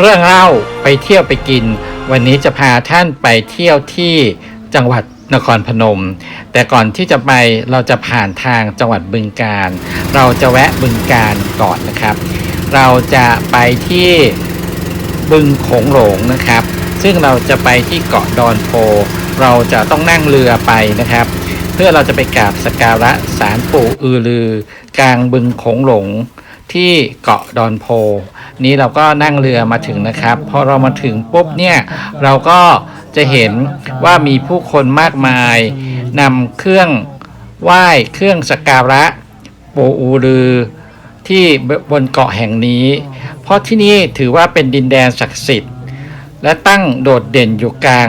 เรื่องเล่าไปเที่ยวไปกิน วันนี้จะพาท่านไปเที่ยวที่จังหวัดนครพนม แต่ก่อนที่จะไปเราจะผ่านทางจังหวัดบึงกาฬเราจะแวะบึงกาฬก่อนนะครับ เราจะไปที่บึงโขงหลงนะครับ ซึ่งเราจะไปที่เกาะดอนโพ เราจะต้องนั่งเรือไปนะครับ เพื่อเราจะไปกราบสกการะสารปู่อือลือ กลางบึงโขงหลงที่เกาะดอนโพ นี้เราก็นั่งเรือมาถึงนะครับ พอเรามาถึงปุ๊บเนี่ยเราก็จะเห็นว่ามีผู้คนมากมายนำเครื่องไหว้เครื่องสักการะปูอือลือ ที่บนเกาะแห่งนี้ เพราะที่นี่ถือว่าเป็นดินแดนศักดิ์สิทธิ์ และตั้งโดดเด่นอยู่กลาง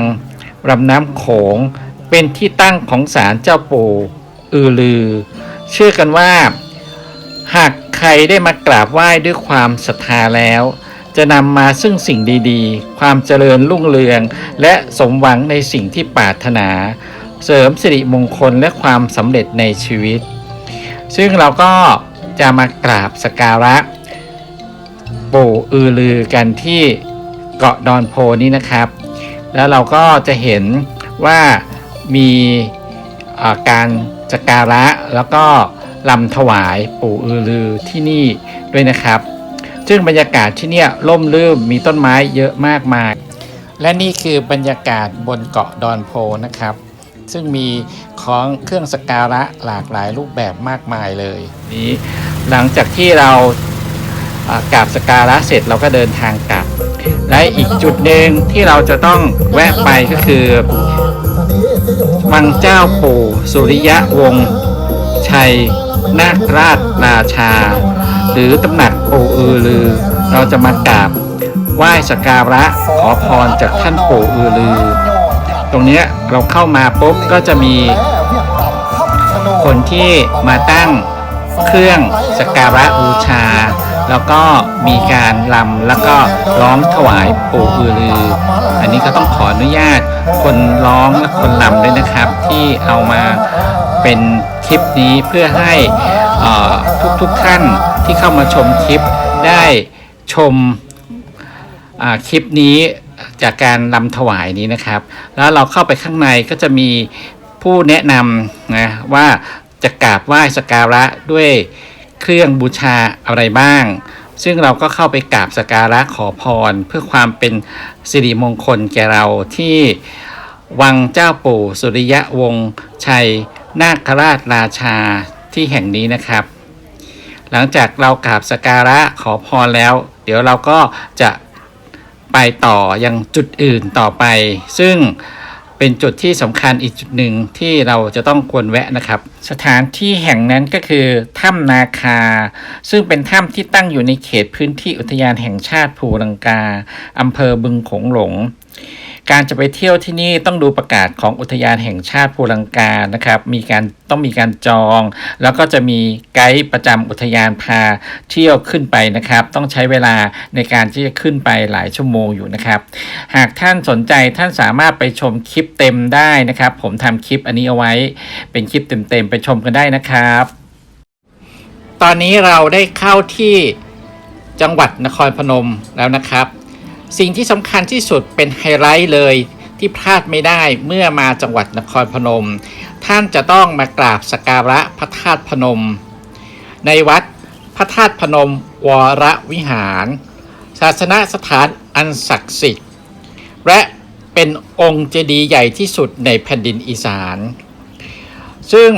ลำน้ำโขง เป็นที่ตั้งของศาลเจ้าปู่อือลือ เชื่อกันว่าหาก ครได้มากราบไหว้ด้วยความศรัทธาแล้ว จะนำมาซึ่งสิ่งดีๆ ความเจริญรุ่งเรือง และสมหวังในสิ่งที่ปรารถนา เสริมสิริมงคลและความสำเร็จในชีวิต ซึ่งเราก็จะมากราบสการะ ปู่อือลือกันที่เกาะดอนโพนี้นะครับ แล้วเราก็จะเห็นว่ามีการสการะแล้วก็ ลำถวายปู่อือลือที่นี่ด้วยนะครับ ซึ่งบรรยากาศที่เนี่ยร่มรื่นมีต้นไม้เยอะมากมาย และนี่คือบรรยากาศบนเกาะดอนโพนะครับ ซึ่งมีของเครื่องสการะหลากหลายรูปแบบมากมายเลยนี้หลังจากที่เรากราบสการะเสร็จเราก็เดินทางกลับ และอีกจุดหนึ่งที่เราจะต้องแวะไปก็คือวังเจ้าปู่สุริยะวงศ์ชัย นาคราชราชา หรือตำหนักปู่อือลือ เราจะมากราบไหว้สกการะขอพรจากท่านปู่อือลือ ตรงเนี้ยเราเข้ามาปุ๊บก็จะมี คนที่มาตั้งเครื่องสกการะบูชา แล้วก็มีการลำแล้วก็ร้องถวายปู่อือลือ อันนี้ก็ต้องขออนุญาตคนร้องและคนลำด้วยนะครับ ที่เอามาเป็น ลิปนี้เพื่อให้เอ่อทุกท่านที่เข้ามาชมคลิปได้ชมคลิปนี้จากการลำถวายนี้นะครับ แล้วเราเข้าไปข้างในก็จะมีผู้แนะนำนะว่าจะกราบไหว้สการะด้วยเครื่องบูชาอะไรบ้าง ซึ่งเราก็เข้าไปกราบสการะขอพร เพื่อความเป็นสิริมงคลแก่เราที่วังเจ้าปู่สุริยะวงศ์ชัย นาคราชราชาที่แห่งนี้นะครับ หลังจากเรากราบสการะขอพรแล้ว เดี๋ยวเราก็จะไปต่อยังจุดอื่นต่อไป ซึ่งเป็นจุดที่สำคัญอีกจุดหนึ่งที่เราจะต้องควรแวะนะครับ สถานที่แห่งนั้นก็คือถ้ำนาคา ซึ่งเป็นถ้ำที่ตั้งอยู่ในเขตพื้นที่อุทยานแห่งชาติภูลังกาอำเภอบึงโขงหลง การจะไปเที่ยวที่นี่ต้องดูประกาศของอุทยานแห่งชาติภูลังกานะครับ มีการต้องมีการจอง แล้วก็จะมีไกด์ประจำอุทยานพาเที่ยวขึ้นไปนะครับ ต้องใช้เวลาในการที่จะขึ้นไปหลายชั่วโมงอยู่นะครับ หากท่านสนใจท่านสามารถไปชมคลิปเต็มได้นะครับ ผมทำคลิปอันนี้เอาไว้เป็นคลิปเต็มๆไปชมกันได้นะครับ ตอนนี้เราได้เข้าที่จังหวัดนครพนมแล้วนะครับ สิ่งที่สำคัญที่สุดเป็นไฮไลท์เลยที่พลาดไม่ได้เมื่อมาจังหวัดนครพนม ท่านจะต้องมากราบสกการะพระธาตุพนม ในวัดพระธาตุพนมวรวิหาร ศาสนสถานอันศักดิ์สิทธิ์ และเป็นองค์เจดีย์ใหญ่ที่สุดในแผ่นดินอีสาน ซึ่ง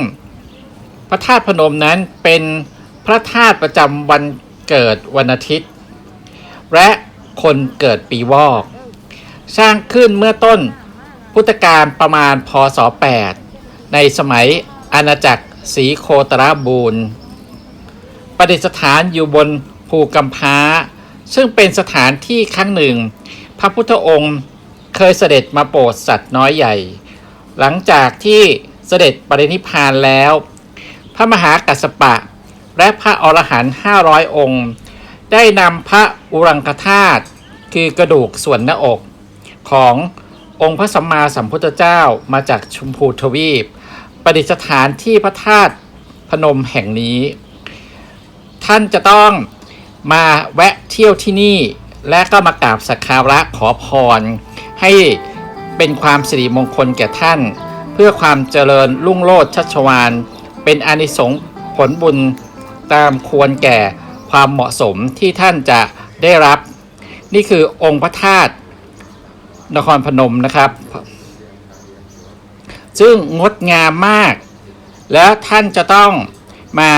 พระธาตุพนมนั้นเป็นพระธาตุประจำวันเกิดวันอาทิตย์ และ คนเกิดปีวอก สร้างขึ้นเมื่อต้นพุทธกาลประมาณพศ 8 ในสมัยอาณาจักรศรีโคตรบูรณ์ประดิษฐานอยู่บนภูกำพร้า ซึ่งเป็นสถานที่ครั้งหนึ่ง พระพุทธองค์เคยเสด็จมาโปรดสัตว์น้อยใหญ่ หลังจากที่เสด็จปรินิพพานแล้ว พระมหากัสสปะ และพระอรหันต์500องค์ ได้นำพระ อุรังคธาตุคือกระดูกส่วนหน้าอกขององค์พระสัมมาสัมพุทธเจ้ามาจากชมพูทวีป ประดิษฐานที่พระธาตุพนมแห่งนี้ ท่านจะต้องมาแวะเที่ยวที่นี่ และก็มากราบสักการะขอพร ให้เป็นความสิริมงคลแก่ท่าน เพื่อความเจริญรุ่งโรจน์ชัชวานเป็นอานิสงส์ผลบุญตามควรแก่ความเหมาะสมที่ท่านจะ ได้รับ นี่คือองค์พระธาตุนครพนมนะครับ ซึ่งงดงามมาก แล้วท่านจะต้องมา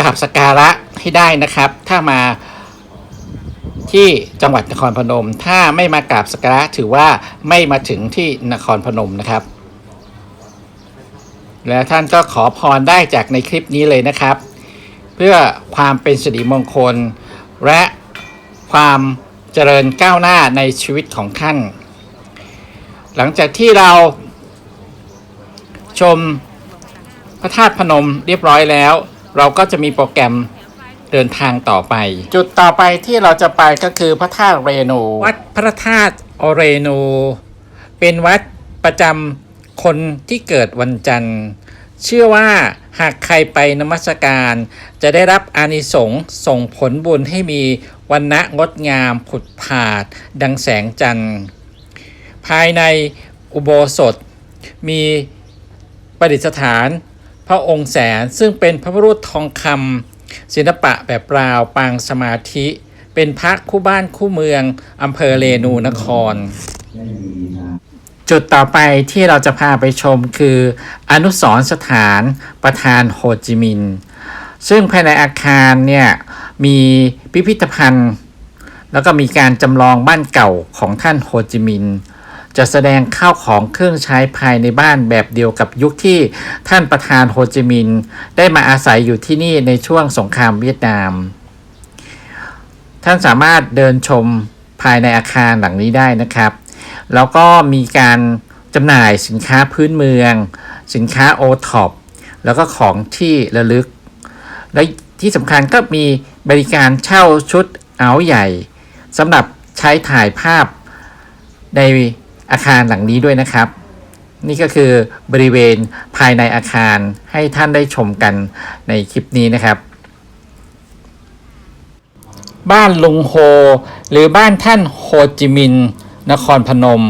กราบสักการะให้ได้นะครับ ถ้ามาที่จังหวัดนครพนม ถ้าไม่มากราบสักการะถือว่าไม่มาถึงที่นครพนมนะครับ แล้วท่านก็ขอพรได้จากในคลิปนี้เลยนะครับ เพื่อความเป็นสิริมงคลและ ความเจริญก้าวหน้าในชีวิตของท่าน หลังจากที่เราชมพระธาตุพนมเรียบร้อยแล้ว เราก็จะมีโปรแกรมเดินทางต่อไป จุดต่อไปที่เราจะไปก็คือพระธาตุเรนูวัดพระธาตุเรนูเป็นวัดประจำคนที่เกิดวันจันทร์ เชื่อว่าหากใครไปนมัสการ จะได้รับอานิสงส์ส่งผลบุญให้มีวันณะงดงามผุดผาด ดังแสงจันทร์ ภายในอุโบสถ มีประดิษฐาน พระองค์แสนซึ่งเป็นพระพุทธทองคำศิลปะแบบราวปางสมาธิ เป็นพระคู่บ้านคู่เมืองอำเภอเรนูนคร จุดต่อไปที่เราจะพาไปชมคือ อนุสรสถานประธานโฮจิมินห์ซึ่งภายในอาคารเนี่ยมีพิพิธภัณฑ์ แล้วก็มีการจำลองบ้านเก่าของท่านโฮจิมินห์จะแสดงข้าวของเครื่องใช้ภายในบ้านแบบเดียวกับยุคที่ท่านประธานโฮจิมินห์ได้มาอาศัยอยู่ที่นี่ในช่วงสงครามเวียดนาม ท่านสามารถเดินชมภายในอาคารหลังนี้ได้นะครับ แล้วก็มีการจำหน่ายสินค้าพื้นเมือง สินค้าโอท็อปแล้วก็ของที่ระลึก และที่สำคัญก็มีบริการเช่าชุดเอาท์ใหญ่สำหรับใช้ถ่ายภาพในอาคารหลังนี้ด้วยนะครับ นี่ก็คือบริเวณภายในอาคารให้ท่านได้ชมกันในคลิปนี้นะครับ บ้านลุงโฮ หรือบ้านท่านโฮจิมินห์ นครพนม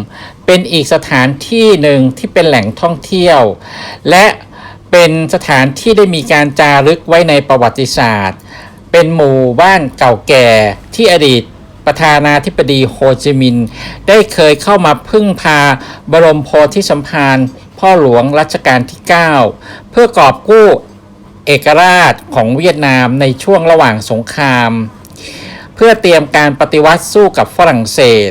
เป็นอีกสถานที่หนึ่งที่เป็นแหล่งท่องเที่ยว และเป็นสถานที่ได้มีการจารึกไว้ในประวัติศาสตร์ เป็นหมู่บ้านเก่าแก่ที่อดีตประธานาธิบดีโฮจิมินห์ได้เคยเข้ามาพึ่งพาบรมโพธิสัมภารพ่อหลวงรัชกาลที่ 9 เพื่อกอบกู้เอกราชของเวียดนามในช่วงระหว่างสงคราม เพื่อเตรียมการปฏิวัติสู้กับฝรั่งเศส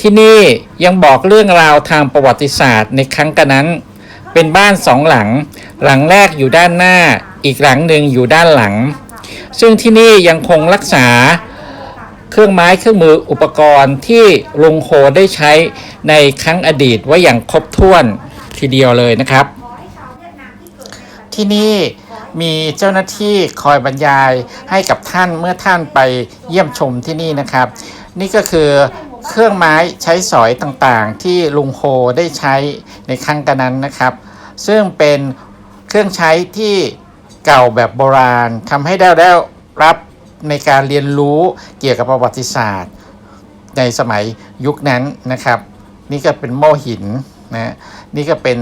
ที่นี่ยังบอกเรื่องราวทางประวัติศาสตร์ในครั้งกันนั้น เป็นบ้านสองหลัง หลังแรกอยู่ด้านหน้า อีกหลังหนึ่งอยู่ด้านหลัง ซึ่งที่นี่ยังคงรักษาเครื่องไม้เครื่องมืออุปกรณ์ที่ลุงโฮได้ใช้ในครั้งอดีตไว้อย่างครบถ้วนทีเดียวเลยนะครับ ที่นี่มีเจ้าหน้าที่คอยบรรยายให้กับท่านเมื่อท่านไปเยี่ยมชมที่นี่นะครับ นี่ก็คือ เครื่องไม้ใช้สอยต่างๆ ที่ลุงโฮได้ใช้ในครั้งกันนั้นนะครับ ซึ่งเป็นเครื่องใช้ที่เก่าแบบโบราณทำให้ได้ได้รับในการเรียนรู้เกี่ยวกับประวัติศาสตร์ ในสมัยยุคนั้นนะครับ นี่ก็เป็นหม้อหินนะนี่ก็เป็น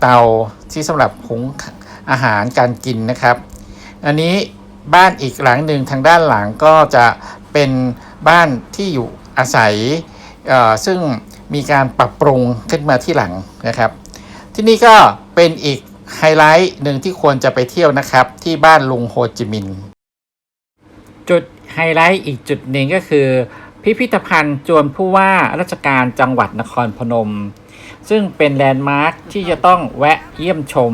เตาที่สำหรับหุงอาหารการกินนะครับ อันนี้บ้านอีกหลังหนึ่งทางด้านหลังก็จะเป็นบ้านที่อยู่ อาศัยซึ่งมีการปรับปรุงขึ้นมาที่หลังนะครับ ที่นี่ก็เป็นอีกไฮไลท์หนึ่งที่ควรจะไปเที่ยวนะครับ ที่บ้านลุงโฮจิมินห์จุดไฮไลท์อีกจุดหนึ่งก็คือ พิพิธภัณฑ์จวนผู้ว่าราชการจังหวัดนครพนม ซึ่งเป็นแลนด์มาร์คที่จะต้องแวะเยี่ยมชม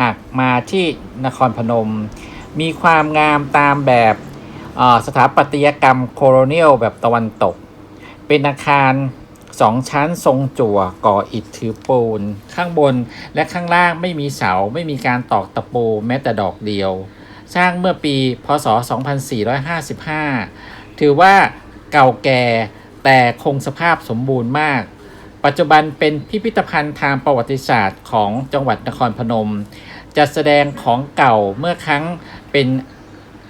หากมาที่นครพนม มีความงามตามแบบสถาปัตยกรรมโคโลเนียลแบบตะวันตก เป็นอาคารสองชั้นทรงจั่วก่ออิฐถือปูน ข้างบนและข้างล่างไม่มีเสาไม่มีการตอกตะปูแม้แต่ดอกเดียว สร้างเมื่อปีพศ 2455 ถือว่าเก่าแก่แต่คงสภาพสมบูรณ์มาก ปัจจุบันเป็นพิพิธภัณฑ์ทางประวัติศาสตร์ของจังหวัดนครพนม จัดแสดงของเก่าเมื่อครั้งเป็น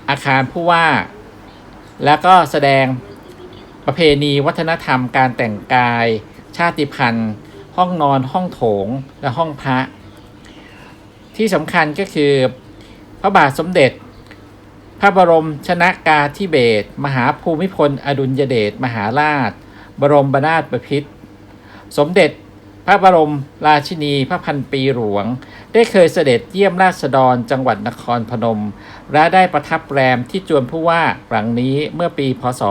อาคารผู้ว่า แล้วก็แสดง ประเพณีวัฒนธรรมการแต่งกาย ชาติพันธุ์ ห้องนอนห้องโถงและห้องพระ ที่สำคัญก็คือพระบาทสมเด็จ พระบรมชนากาธิเบศมหาภูมิพล อดุลยเดชมหาราช บรมบนาถบพิตรสมเด็จพระบรมราชินีพระพันปีหลวง ได้เคยเสด็จเยี่ยมราษฎรจังหวัดนครพนม และได้ประทับแรมที่จวนผู้ว่าหลังนี้เมื่อปีพศ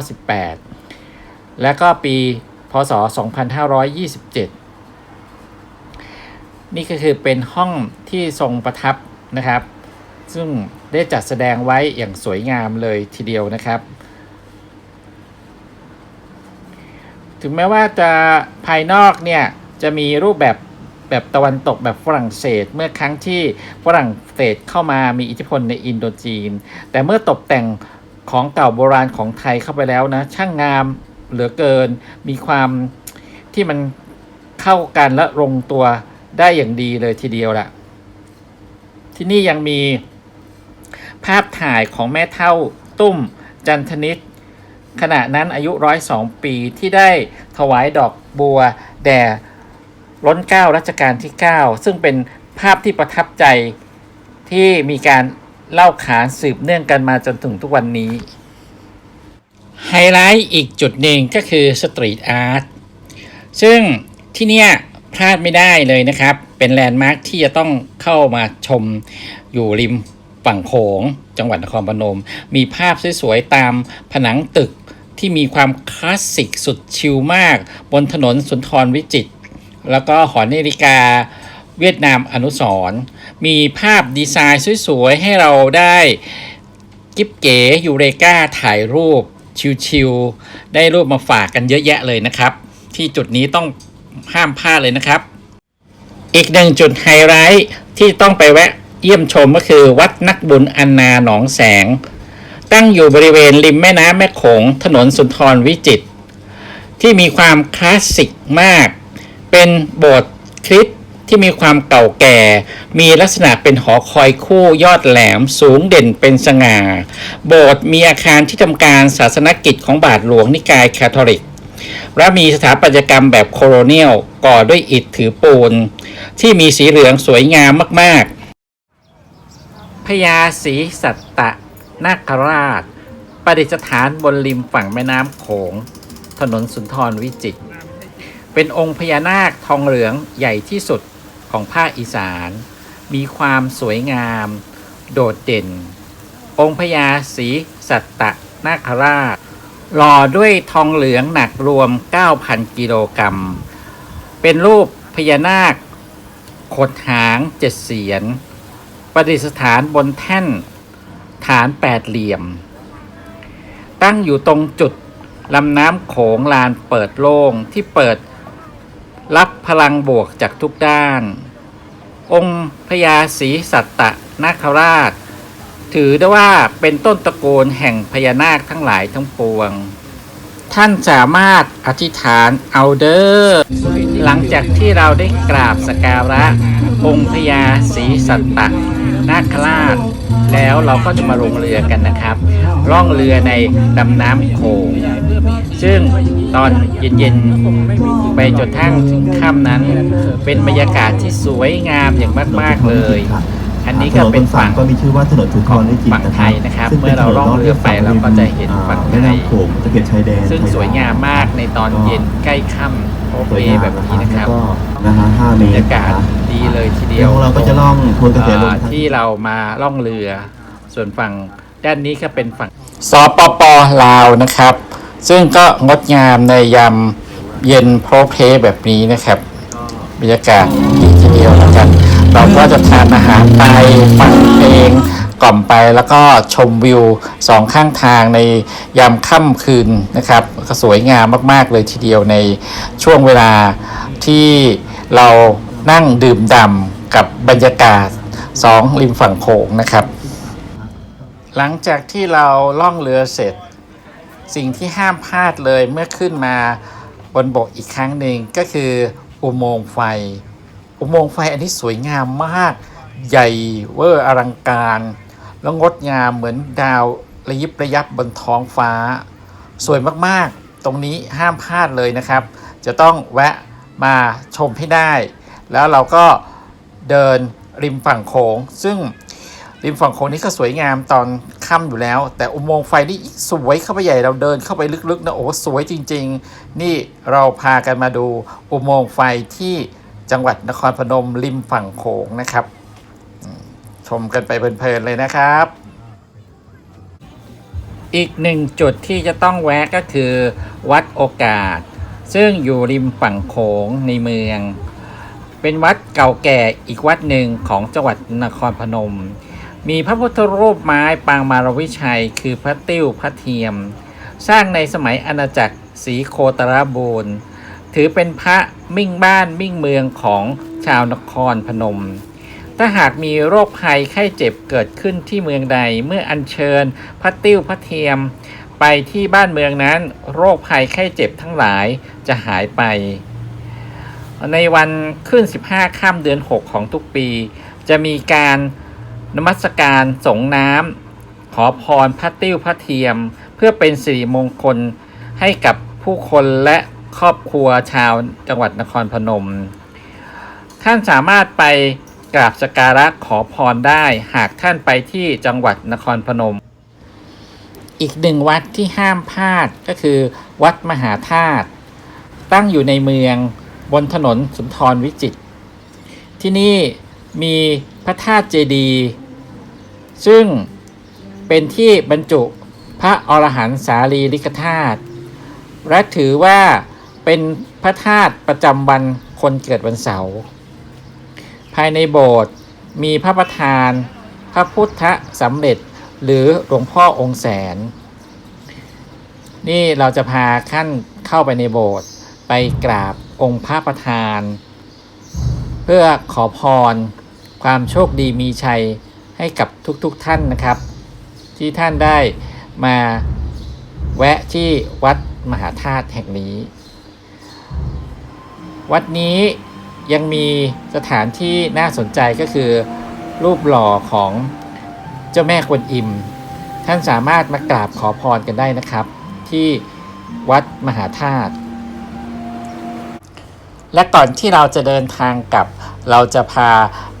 2498 และก็ปีพศ 2527 นี่ก็คือเป็นห้องที่ทรงประทับนะครับ ซึ่งได้จัดแสดงไว้อย่างสวยงามเลยทีเดียวนะครับ ถึงแม้ว่าจะภายนอกเนี่ยจะมีรูปแบบ แบบตะวันตกแบบฝรั่งเศส เมื่อครั้งที่ฝรั่งเศสเข้ามามีอิทธิพลในอินโดจีน แต่เมื่อตกแต่งของเก่าโบราณของไทยเข้าไปแล้วนะ ช่างงามเหลือเกิน มีความที่มันเข้ากันและลงตัวได้อย่างดีเลยทีเดียวละที่นี่ยังมีภาพถ่ายของแม่เท่าตุ้มจันทนิตขณะนั้นอายุร้อยสองปีที่ได้ถวายดอกบัวแด่ ล้นเกล้ารัชกาลที่ 9 ซึ่งเป็นภาพที่ประทับใจที่มีการเล่าขานสืบเนื่องกันมาจนถึงทุกวันนี้ ไฮไลท์อีกจุดหนึ่งก็คือสตรีทอาร์ตซึ่งที่เนี่ยพลาดไม่ได้เลยนะครับ เป็นแลนด์มาร์คที่จะต้องเข้ามาชมอยู่ริมฝั่งโขงจังหวัดนครพนม มีภาพสวยๆตามผนังตึกที่มีความคลาสสิกสุดชิลมาก บนถนนสุนทรวิจิตร แล้วก็หอนาฬิกาเวียดนามอนุสรมีภาพดีไซน์สวยๆ ให้เราได้กิ๊บเก๋ยูเรกาถ่ายรูปชิลๆได้รูปมาฝากกันเยอะแยะเลยนะครับ ที่จุดนี้ต้องห้ามพลาดเลยนะครับ อีกหนึ่งจุดไฮไลท์ที่ต้องไปแวะเยี่ยมชมก็คือวัดนักบุญอันนาหนองแสง ตั้งอยู่บริเวณริมแม่น้ำแม่โขงถนนสุนทรวิจิตรที่มีความคลาสสิกมาก เป็นโบสถ์คริสต์ที่มีความเก่าแก่ มีลักษณะเป็นหอคอยคู่ยอดแหลมสูงเด่นเป็นสง่า โบสถ์มีอาคารที่ทำการศาสนกิจของบาทหลวงนิกายคาทอลิก และมีสถาปัตยกรรมแบบโคโลเนียลก่อด้วยอิฐถือปูน ที่มีสีเหลืองสวยงามมากๆ พญาศรีสัตตะนาคราช ประดิษฐานบนริมฝั่งแม่น้ำโขง ถนนสุนทรวิจิตร เป็นองค์พญานาคทองเหลืองใหญ่ที่สุดของภาคอีสาน มีความสวยงาม โดดเด่น องค์พญาศรีสัตตะนาคราชหล่อด้วยทองเหลืองหนักรวม 9,000 กิโลกรัม เป็นรูปพญานาคขดหางเจ็ดเสียน ประดิษฐานบนแท่นฐานแปดเหลี่ยม ตั้งอยู่ตรงจุดลำน้ำโขงลานเปิดโล่งที่เปิด รับพลังบวกจากทุกด้าน องค์พญาศรีสัตตะนาคราช ถือได้ว่าเป็นต้นตระกูลแห่งพญานาคทั้งหลายทั้งปวง ท่านสามารถอธิษฐานเอาเดอร์หลังจากที่เราได้กราบสกการะ องค์พญาศรีสัตตะนาคราช แล้วเราก็จะมาลงเรือกันนะครับ ล่องเรือในลำน้ำโขงซึ่งตอนเย็นๆไปจนทั้งถึงค่ำนั้น เป็นบรรยากาศที่สวยงามอย่างมากๆเลย อันนี้ก็เป็นฝั่งก็มีชื่อว่าถนนสุนทรวิจิตรฝั่งไทยนะครับ เมื่อเราล่องเรือไปเราก็จะเห็นฝั่งไทยแม่น้ำโขงตะเข็บชายแดนซึ่งสวยงามมากในตอนเย็นใกล้ค่ำโอสเปวยงามแบบนี้นะครับแล้วก็นะฮะ5เมบรตรยากาศ ดีเลยทีเดีเดี๋ยยววเราก็จะล่องทวนกระแสลม อ่าที่เรามาล่องเรือ ส่วนฝั่งด้านนี้ก็เป็นฝั่ง สปปลาวนะครับ ซึ่งก็งดงามในยามเย็นโพรเพลแบบนี้นะครับบรรยากาศดีทีเดียวแล้วกันเราก็จะทานอาหารไปฟังเพลงกล่อมไปแล้วก็ชมวิวสองข้างทางในยามค่ำคืนนะครับก็สวยงามมากๆเลยทีเดียวในช่วงเวลาที่เรา นั่งดื่มด่ำกับบรรยากาศสองริมฝั่งโขงนะครับ หลังจากที่เราล่องเรือเสร็จ สิ่งที่ห้ามพลาดเลยเมื่อขึ้นมาบนบกอีกครั้งหนึ่งก็คืออุโมงค์ไฟ อุโมงค์ไฟอันนี้สวยงามมาก ใหญ่เวอร์อลังการ แล้วงดงามเหมือนดาวระยิบระยับบนท้องฟ้า สวยมากๆ ตรงนี้ห้ามพลาดเลยนะครับ จะต้องแวะมาชมให้ได้ แล้วเราก็เดินริมฝั่งโขงซึ่งริมฝั่งโขงนี่ก็สวยงามตอนค่ำอยู่แล้ว แต่อุโมงค์ไฟนี่สวยเข้าไปใหญ่เราเดินเข้าไปลึกๆนะโอ้สวยจริง ๆ นี่เราพากันมาดูอุโมงค์ไฟที่จังหวัดนครพนมริมฝั่งโขงนะครับ ชมกันไปเพลินๆเลยนะครับ อีกหนึ่งจุดที่จะต้องแวะก็คือ วัดโอกาส ซึ่งอยู่ริมฝั่งโขงในเมือง เป็นวัดเก่าแก่อีกวัดหนึ่งของจังหวัดนครพนม มีพระพุทธรูปไม้ปางมารวิชัย คือพระติ้วพระเทียม สร้างในสมัยอาณาจักรศรีโคตรบูรณ์ถือเป็นพระมิ่งบ้านมิ่งเมืองของชาวนครพนม ถ้าหากมีโรคภัยไข้เจ็บเกิดขึ้นที่เมืองใดเมื่ออัญเชิญพระติ้วพระเทียม ไปที่บ้านเมืองนั้น โรคภัยไข้เจ็บทั้งหลายจะหายไป ในวันขึ้น 15ค่ำเดือน 6 ของทุกปี จะมีการนมัสการสงน้ำขอพรพระติ้วพระเทียม เพื่อเป็นสิริมงคลให้กับผู้คนและครอบครัวชาวจังหวัดนครพนม ท่านสามารถไปกราบสการะขอพรได้หากท่านไปที่จังหวัดนครพนม อีกหนึ่งวัดที่ห้ามพลาดก็คือ วัดมหาธาตุตั้งอยู่ในเมือง บนถนนสุนทรวิจิตรที่นี่มีพระธาตุเจดีย์ซึ่งเป็นที่บรรจุพระอรหันต์สารีริกธาตุและถือว่าเป็นพระธาตุประจำวันคนเกิดวันเสาร์ภายในโบสถ์มีพระประธาน พระพุทธสำเร็จหรือหลวงพ่อองค์แสน นี่เราจะพาขั้นเข้าไปในโบสถ์ไปกราบ องค์พระประธาน เพื่อขอพร ความโชคดีมีชัยให้กับทุกๆทท่านนะครับ ที่ท่านได้มาแวะที่วัดมหาธาตุแห่งนี้ วัดนี้ยังมีสถานที่น่าสนใจก็คือรูปหล่อของเจ้าแม่กวนอิม ท่านสามารถมากราบขอพรกันได้นะครับ ที่วัดมหาธาตุ และก่อนที่เราจะเดินทางกลับ เราจะพา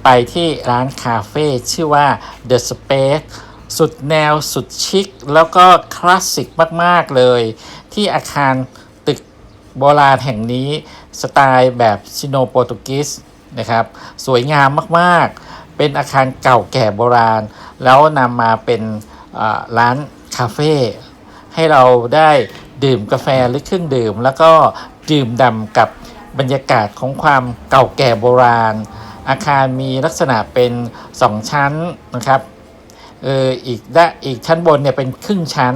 ไปที่ร้านคาเฟ่ชื่อว่า The Space สุดแนวสุดชิค แล้วก็คลาสสิกมาก ๆ เลย ที่อาคารตึกโบราณแห่งนี้ สไตล์แบบชิโนโปรตุกีสนะครับ สวยงามมาก ๆ เป็นอาคารเก่าแก่โบราณ แล้วนำมาเป็นร้านคาเฟ่ให้เราได้ดื่มกาแฟหรือเครื่องดื่ม แล้วก็ดื่มด่ำกับ บรรยากาศของความเก่าแก่โบราณ อาคารมีลักษณะเป็นสองชั้นนะครับเอออีกด้าอีกชั้นบนเนี่ยเป็นครึ่งชั้น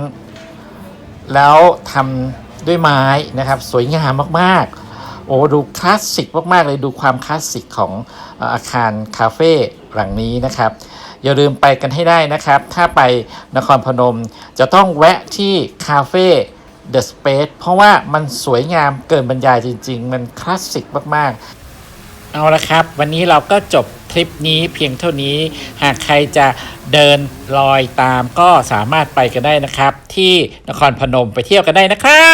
แล้วทำด้วยไม้นะครับ สวยงามมากๆ โอ้ดูคลาสสิกมากๆเลยดูความคลาสสิกของอาคารคาเฟ่หลังนี้นะครับ อย่าลืมไปกันให้ได้นะครับ ถ้าไปนครพนมจะต้องแวะที่คาเฟ่ The Space เพราะว่ามันสวยงามเกินบรรยายจริง ๆ มันคลาสสิกมาก ๆ เอาละครับ วันนี้เราก็จบทริปนี้เพียงเท่านี้ หากใครจะเดินลอยตามก็สามารถไปกันได้นะครับ ที่นครพนมไปเที่ยวกันได้นะครับ